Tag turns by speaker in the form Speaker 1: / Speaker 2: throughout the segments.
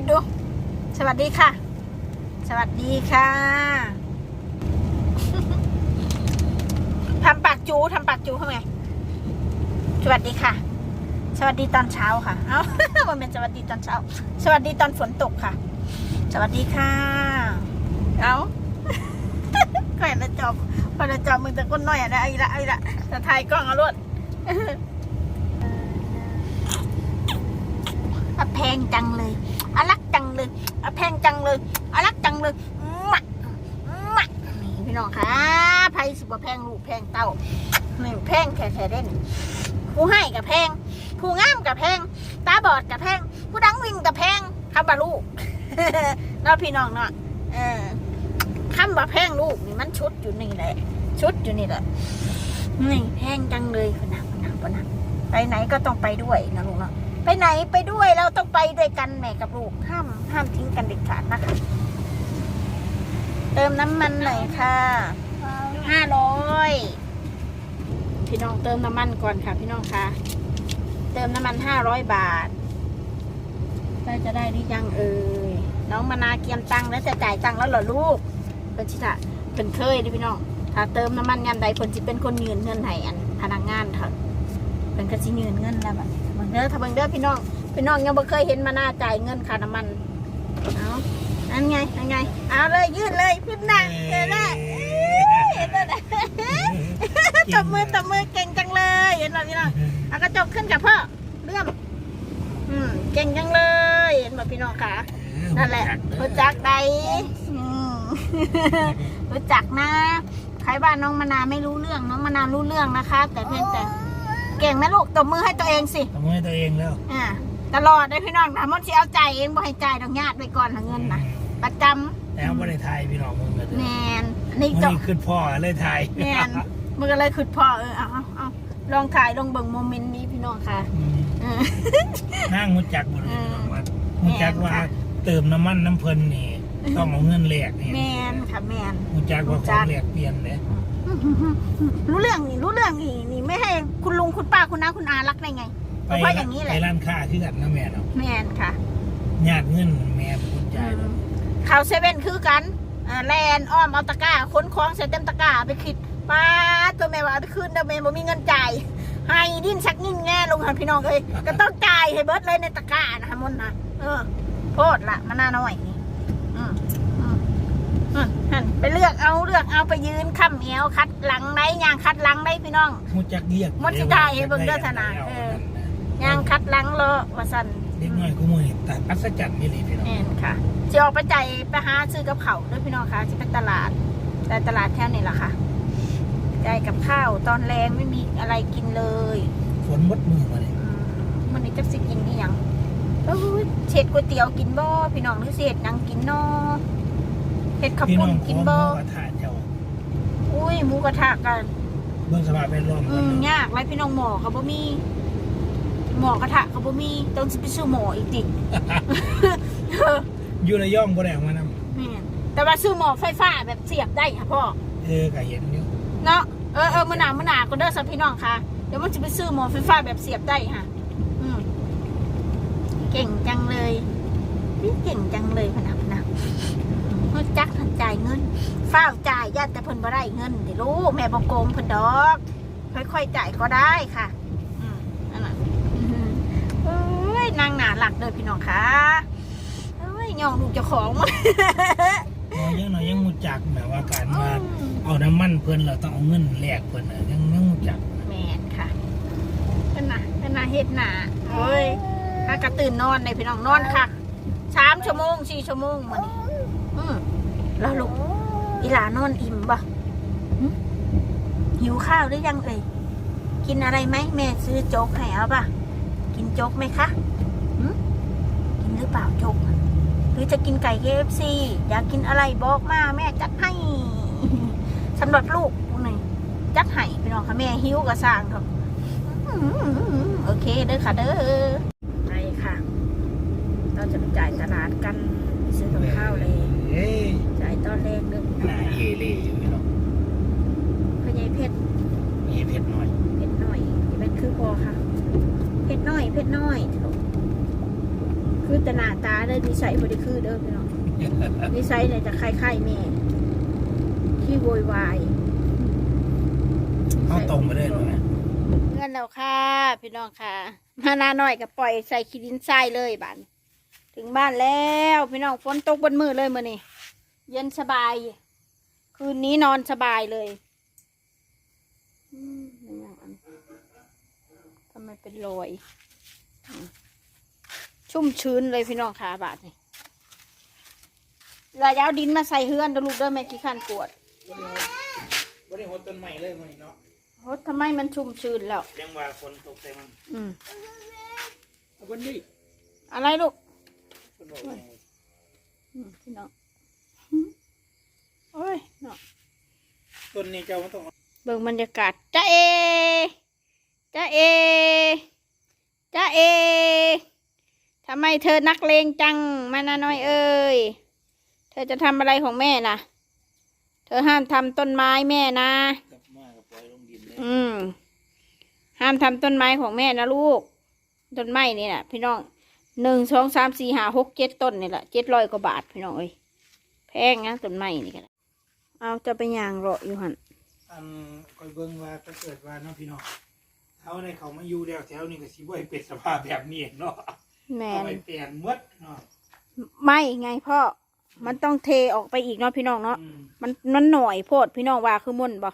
Speaker 1: ดดู สวัสดีค่ะ สวัสดีค่ะทำปากจูทำปากจูทำไงสวัสดีค่ะ สวัสดีตอนเช้าค่ะ เอ้ามันเป็นสวัสดีตอนเช้า สวัสดีตอนฝนตกค่ะ สวัสดีค่ะ เอ้าแขวนละจอบพอละจอบมึงแต่ก้นน้อยอะนะไอ้ละไอ้ละแต่ถ่ายกล้องเอารวดอแพงจังเลย แพงจังเลยอะรักจังเลยมะมะนี่พี่น้องค่ะไพ่สิบว่าแพงลูกแพงเต้าหนึ่งแพงแค่แค่เด่นผู้ให้กับแพง ผู้งามกับแพง ตาบอดกับแพง ผู้ดังวิ่งกับแพงคำบาลูกเนาะพี่น้องเนาะเออคำว่าแพงลูกนี่มันชุดอยู่นี่แหละชุดอยู่นี่แหละนี่แพงจังเลยพนักพนักพนักไปไหนก็ต้องไปด้วยนะลูกเนาะ ไปไหนไปด้วยเราต้องไปด้วยกันแม่กับลูกห้ามห้ามทิ้งกันเด็ดขาดนะคะเติมน้ำมันหน่อยค่ะห้าร้อยพี่น้องเติมน้ำมันก่อนค่ะ พี่น้องคะเติมน้ำมันห้าร้อยบาทได้จะได้หรือยังเอ่ยน้องมานาเกียมตังค์แล้วจะจ่ายตังค์แล้วเหรอลูกเป็นชิตะเป็นเคยดิพี่น้องถ้าเติมน้ำมันยามใดคนจะเป็นคนยืนเงินให้อันพนักงานเถอะเป็นกระสิยืนเงินแล้วบัดนี้เบิ่ง เด้อถ้าเบิ่งเด้อพี่น้อง พี่น้องยังบ่เคยเห็นมาหน้าจ่ายเงินค่าน้ำมัน เอาอันไงอันไง เอาเลยยืดเลยพี่หนังเห็นไหมเห็นไหมตบมือตบมือเก่งจังเลย เห็นไหมพี่น้องเอากระจกขึ้นกับพ่อเลื่อมอืมเก่งจังเลย เห็นไหมพี่น้องค่ะนั่นแหละรู้จักใดอืมรู้จักนะ ใครบ้านน้องมะนาวไม่รู้เรื่อง น้องมะนาวรู้เรื่องนะคะ แต่เพียงแต่ เก่งนะลูกตบมือให้ตัวเองสิ
Speaker 2: ทำให้ตัวเองแล้ว
Speaker 1: อ่าตลอดเลยพี่น้องนะมันสิเอาใจายเองบ่ให้จ่ายดอกญาติไปก่อนหาเงินนะประจ
Speaker 2: แล้วไม่ได้ทายพี่น้องมึงเลยำ
Speaker 1: แมนอันนี้
Speaker 2: มึง
Speaker 1: จบ
Speaker 2: นี่ขึ้นพ่อเลยทาย
Speaker 1: แมนมันก็เลยขุดพ่อเออเอาเอาเอาลองถ่ายลองเบิ่งโมเมนต์นี้พี่น้องค่ะ
Speaker 2: อืม
Speaker 1: เออ
Speaker 2: นั่งมุจักหมดเลยพี่น้องว่า
Speaker 1: แม่น
Speaker 2: มุจักว่าเติมน้ำมันน้ำเพลินนี่ต้องเอาเงินแลกนี่
Speaker 1: แมนค่ะแมน
Speaker 2: มุจักว่าของแลกเปลี่ยนเลย
Speaker 1: รู้เรื่องนี่รู้เรื่องนี่นี่ไม่ให้คุณลุงคุณป้าคุณน้าคุณอารักได้ไงก็เพราะอย่างนี้แห
Speaker 2: ไป
Speaker 1: ละ
Speaker 2: ร้านค้าคือกันนะแม่เนาะ
Speaker 1: แมนค่ะ
Speaker 2: ญาติเงินแม่เป็นคนจ่ายแล้ว
Speaker 1: ข่าวเซเว่นคือกันอ่าแลนอ้อมเอาตะกร้าค้นคล้องใส่เต็มตะกร้าไปคิดป้าดตัวแม่ว่าเอาไปคืนเดี๋ยวแม่บ่มีเงินจ่ายให้ดิ้นชักยิ่งแง่ลงหันพี่น้องเลยก็ต้องจ่ายให้เบิร์ดเลยในตะกร้านะคะมนนะเออโพดละมาหน้าน้อยนี่ หั่นไปเลือกเอาเลือกเอาไปยืนค้ำเอวคัดหลังได้ยางคัดหลังได้พี่น้อง
Speaker 2: มุจักเรียก
Speaker 1: มุจักได้ให้เบิ่งเด้อธนาเออ ยางคัดหลังรอว่าสัน
Speaker 2: เด็กน้อยกูมือนี่แต่อัศจรรย์นี่เลยพี่น้อง
Speaker 1: แน่นค่ะจะออกไปใจายไปหาซื้อกับเขาวด้วยพี่น้องค่ะจะเป็นตลาด แต่ตลาดแถวนี้แหละค่ะใจายกับข้าวตอนแรงไม่มีอะไรกินเลย
Speaker 2: ฝนมดมือมาเลย
Speaker 1: อืมมันนี่จะสิกินนี่ยังเอ้ยเช็ดก๋วยเตี๋ยวกินบ่พี่น้องหรือเศษนังกินนอ เห็ดขับ
Speaker 2: พี่น้
Speaker 1: ปุ้
Speaker 2: อนงข
Speaker 1: กิ
Speaker 2: อนห
Speaker 1: บ่
Speaker 2: มูกระทะเจ้า
Speaker 1: อุ้ยหมูกระทะกัน
Speaker 2: เบื้องสภาพแวดล้อม
Speaker 1: อื
Speaker 2: กัน
Speaker 1: ม
Speaker 2: เนาะ
Speaker 1: ยากไรพี่น้องหมอเขาบ่มีหมอกระทะเขาบ่มีต้องสิไปซื้อหมออีกติ
Speaker 2: อยู่ระยองบ่ได้เอามานำ
Speaker 1: แม่นแต่ว่าซื้อหมอไฟฟ้าแบบเสียบได้ค่ะพ่อ
Speaker 2: เออก็เห็นอยู่
Speaker 1: เนาะเออเออมือหนามือหนาก็เด้อสัพี่น้องค่ะ เดี๋ยวมันจะไปซื้อหมอไฟฟ้าแบบเสียบได้ค่ะ อืมเก่งจังเลยนี่เก่งจังเลยพนักพนัก รู้จักทันจ่ายเงินเฝ้าวจ่ายญาติแต่เพิ่นบ่ได้เงินเดี๋ยวรู้แม่บอกโกงเพิ่นดอก ค่อยๆจ่ายก็ได้ค่ะอืมนั่นน่ะอืมเอ้ยนางหนาหลักเลยพี่น้องค่ะเอ้ยย่องลูกเจ้าของ
Speaker 2: น้อยยังน้อยยังมุจักแบบว่าการว่าเอาน้ำมันเพิ่นเราต้องเอาเงินแลกเพิ่นน่ะยังยังมุจัก
Speaker 1: แมนค่ะเป็นน่ะเป็นน่ะเฮ็ดหนาเฮ้ยถ้ากระตื่นนอนในพี่น้องนอนค่ะสามชั่วโมงสี่ชั่วโมงมานี่ อืมแล้วลูกอีหลานอนอิ่มบ่หึหิวข้าวหรือยังเอ่ยกินอะไรไหมแม่ซื้อโจ๊กให้เอาป่ะ กินโจ๊กไหมคะหึกินหรือเปล่าโจ๊กอะหรือจะกินไก่ KFC อยากกินอะไรบอกมาแม่จัดให้สำหรับลูกพวกนี้จัดให้พี่น้องค่ะแม่หิวก็สร้างครับอื้อหือโอเคเด้อค่ะเด้อไปค่ะ เราจะไปจ่ายตลาดกันไปซื้อกับข้าวเลย
Speaker 2: เอ้ย
Speaker 1: จ่ายตอนแรกเด้อ
Speaker 2: หน้าเอเล่อยู่พี่น้อง
Speaker 1: พญายเพชร
Speaker 2: มีเผ็ดหน่อย
Speaker 1: เพชรน้อยที่เป็นคือพอค่ะ เพชรน้อย เพชรน้อย คือแต่หน้าตาเด้อนิสัยบ่ได้คือเด้อพี่น้องนิสัยเนี่ยจะคล้ายๆแม่ที่โวยวาย
Speaker 2: เอาตรงไปเลยหน่อยนะ
Speaker 1: เงินแล้วค่ะ พี่น้องค่ะ มาหน้าหน่อยก็ปล่อยใส่ขี้ดินทรายเลยบ้าน ถึงบ้านแล้วพี่น้องฝนตกบนมือเลยมื้อนี้เย็นสบาย คืนนี้นอนสบายเลยอืมเป็นอย่างนั้นทำไมเป็นรอยอืมชุ่มชื้นเลยพี่น้องค่ะบาทนี่เราจะเอาดินมาใส่เฮือนเด้อลูกเด้อแม่ขี้ขันปวด
Speaker 2: บ่ได้หดต้นใหม่เลยมันเนาะ
Speaker 1: โหทำไมมันชุ่มชื้นแล้ว
Speaker 2: ยังว่าคนตกใส่มัน
Speaker 1: อืม
Speaker 2: เอาคนนี้
Speaker 1: อะไรลูก พี่น้องโอ้ยเนาะ
Speaker 2: ต้นนี้เจ้ามันต้อง
Speaker 1: เบิ่งบรรยากาศจ้าเอจ้าเอจ้าเอทำไมเธอนักเลงจังมานาน้อยเอ้ยเธอจะทำอะไรของแม่น่ะเธอห้ามทำต้นไม้แม่นะ
Speaker 2: กลับมากับปล่อยลงดินเลย
Speaker 1: อืมห้ามทำต้นไม้ของแม่นะลูก ต้นไม้นี่แหละพี่น้อง หนึ่งสองสามสี่ห้าหกเจ็ดต้นนี่แหละเจ็ดร้อยกว่าบาทพี่น้องเอ้ยแพงนะต้นไม้นี่กันเอาจะไปย่างเลาะอยู่หัน
Speaker 2: อันคอยเบิ่งว่าถ้าเกิดว่าน้องพี่น้องเขาในเขามาอยู่แล้วแถวนี้ก็สิบ่ให้เป็นสภาพแบบนี้เนาะ
Speaker 1: แม
Speaker 2: เอา
Speaker 1: น
Speaker 2: ไปเปลี่ยนหมดเนาะ
Speaker 1: ไม่ไงพ่อ มันต้องเทออกไปอีกเนาะพี่น้องเนาะ
Speaker 2: อืม
Speaker 1: มันมันหน่อยโพดพี่น้องว่าคือมุ่นบ่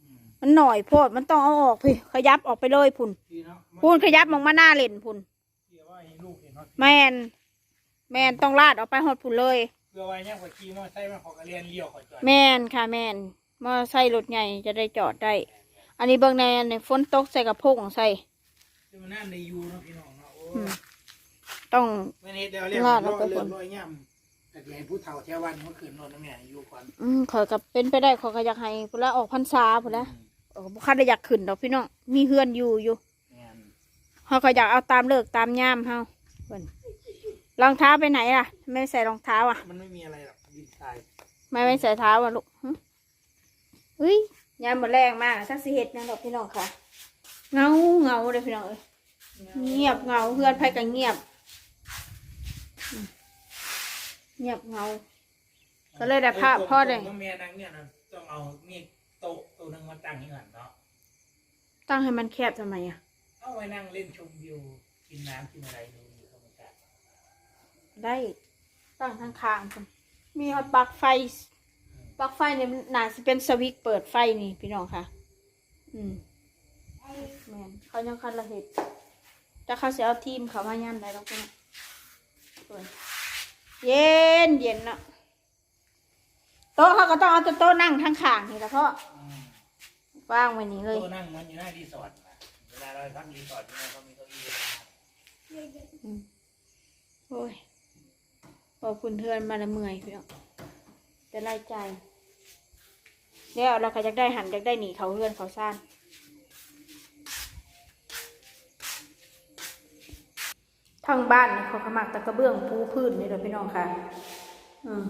Speaker 2: อืม
Speaker 1: มันหน่อยโพดมันต้องเอาออกพี่ขยับออกไปเลยพุ่น
Speaker 2: พี่เนาะ
Speaker 1: พุ่นขยับมองมาหน้าเล่นพุ่น แมนแมนต้องลาดออกไปหดพุ่นเลย
Speaker 2: เพื่อว่ายังว่าขี่มอเตอร์ไซค์มาเขอกระเรียนเลี้ยวขอจอด
Speaker 1: แมนค่ะแมนมอใส่รถใหญ่จะได้จอดได้ อันนี้เบิ่งในในฝนตกใส่กระโพงใส่
Speaker 2: คือมันน่าในอยู่เนาะพี่น้องเนาะโอ้
Speaker 1: อืมต้อง
Speaker 2: ไม่เฮ็ดแล้วเรียก
Speaker 1: ลา
Speaker 2: ว่า
Speaker 1: ดแล้วก็
Speaker 2: เริ่
Speaker 1: ฝ
Speaker 2: ม
Speaker 1: น
Speaker 2: ร้อยย่ำแต่ให้ผู้เฒ่าแถววันเมื่อคืนนอนน้ำแม่อยู่ก่อน
Speaker 1: อืมขอยกับเป็นไปได้ขอยก็อยากให้พุ่นละออกพรรษาพุ่นละ
Speaker 2: อืม
Speaker 1: เออบุคคลได้อยากขึ้นดอกพี่น้องมีเฮือนอยู่อยู่
Speaker 2: แม่น
Speaker 1: เขาก็อยากเอาตามเลิกตามย่ามเฮา เพิ่นรองเท้าไปไหนล่ะ ไม่ใส่รองเท้าอะ
Speaker 2: มันไม่มีอะไรหรอกดินทราย
Speaker 1: ไม่ไม่ใส่เท้าอะลูกหึเฮ้ยยามหมดแรงมากสักสิเฮ็ดนะดอกพี่น้องค่ะ เงาเงาเลยพี่น้องเอ้ยเงียบเงาเฮือนไผก็เงียบอืมเงียบเงา ก็เลยได้ภาพพ่อเลย
Speaker 2: ตรงแม่นั่งเนี่ยนะต้องเอามีดโต๊ะตัวหนึงมาตั้งให้ก่อนเนาะ
Speaker 1: ตั้งให้มันแคบทำไมอะ
Speaker 2: เอาไว้นั่งเล่นชมวิวกินน้ำกินอะไรดูธรรมชาติ
Speaker 1: ได้ตั้งทางคางพุ่นมีฮอตปลั๊กไฟปลั๊กไฟเนี่ยมันน่าจะเป็นสวิตช์เปิดไฟนี่พี่น้องค่ะ อืมแมนเขายังคันละเหตุจะเขาเสียเอาทีมเขามาย่ำได้แล้วก็นะเปิดเย็นเย็นเนาะโต๊ะเขาก็ต้องเอาโต๊ะนั่งทางข้างนี่แหละพ่อ
Speaker 2: อืม
Speaker 1: ว่างไว้นี้เลย
Speaker 2: โต๊ะนั่งมันอยู่หน้ารีสอร์ทนะเวลาเราไปพักรีสอร์ทเนี่ยเขามีเก้าอี้ให้นั่ง
Speaker 1: อืมโอ้ย พอคุณเทือนมาละเมื่อยพี่น้องแต่ไล่ใจแล้วเราก็อยากได้หันอยากได้หนีเขาเพื่อนเขาซ่านทางบ้านเขาขมักต่กระเบื้องปูพื้นนี่แหละพี่น้องค่ะ อืม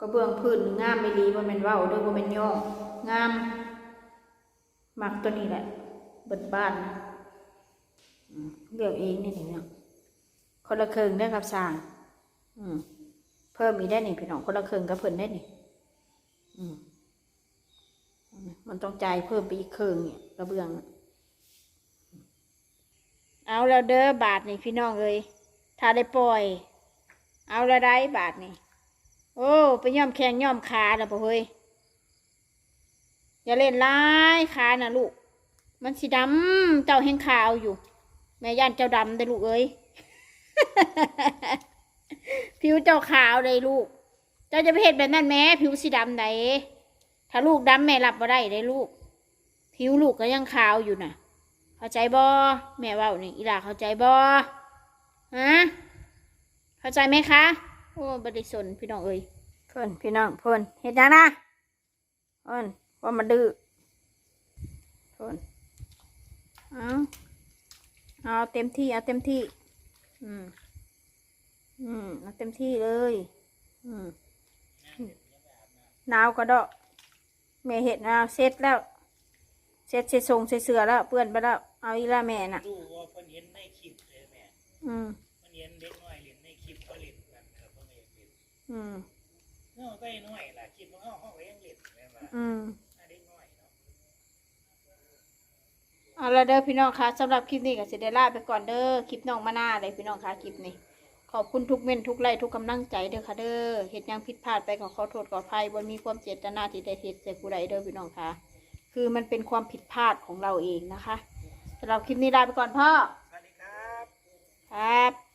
Speaker 1: กระเบื้องพื้นงามไม่รีบ่แม่นว้าเด้วยบ่แม่นย่องงามมักตัวนี้แหละเบิดบ้านเลือกเองนี่นี่เนาะคนละเครึ่งได้ครับสร้าง อืม เพิ่มอีกได้หนี่พี่น้องคนละครึ่งก็เพิ่นได้หนี่อืม มันต้องจ่ายเพิ่มไปอีกครึ่งเนี่ยกระเบื้อง เอาแล้วเด้อบาทนี่พี่น้องเอ้ยถ้าได้ปล่อย เอาแล้วได้บาทนี่โอ้ไปย่อมแข้งย่อมขาแล้วปะเฮ้ยอย่าเล่นร้ายขานะลูก มันสีดำเจ้าแห้งขาวอยู่ แม่ย่านเจ้าดำได้ลูกเอ้ย ผิวเจ้าขาวเลยลูก เจ้าจะไปเห็นแบบนั้นแม่ผิวสีดำไหนถ้าลูกดำแม่รับบ่ได้ได้ลูก ผิวลูกก็ยังขาวอยู่น่ะ เข้าใจบ่แม่ว่านี่อีหลาเข้าใจบ่ฮะเข้าใจไหมคะโอ้บริสนพี่น้องเอ้ยเพิ่นพี่น้องเพิ่นเห็นยังนะเพิ่นว่ามันดื้อเพิ่นเอาเอาเต็มที่เอาเต็มที่ อืม อืมเต็มที่เลย อืมหนาวก็ดอกแม่เห็ดหนาวเซ็ตแล้วเซ็ตเซ็ตทรงเซ็ตเสือแล้ว เปื้อนไปแล้ว เอาอีล่าแม่น่ะ
Speaker 2: ดูมอืมเนเะก็น้อยล่ะคิ
Speaker 1: ดมั
Speaker 2: นเอาห้องมได้อ่าเรางเล่น
Speaker 1: อืม
Speaker 2: ด็นเอา
Speaker 1: ละเด้อพี่น้องคะสำหรับคลิปนี้ก็สิได้ลาไปก่อนเด้อคลิปน้องมาหน้าเลยพี่น้องคะคลิปนี้ ขอบคุณทุกเม่นทุกไลค์ทุกกำลังใจเด้อค่ะเด้อเหตุยังผิดพลาดไปขอขอโทษขออภัยบนมีความเจตนาที่ได้เหตุเส่ผู้ใดเด้อพี่น้องคะคือมันเป็นความผิดพลาดของเราเองนะคะสำหรับคลิปนี้ลาไปก่อนพ่อ
Speaker 2: สวัสดีครับ
Speaker 1: ครับ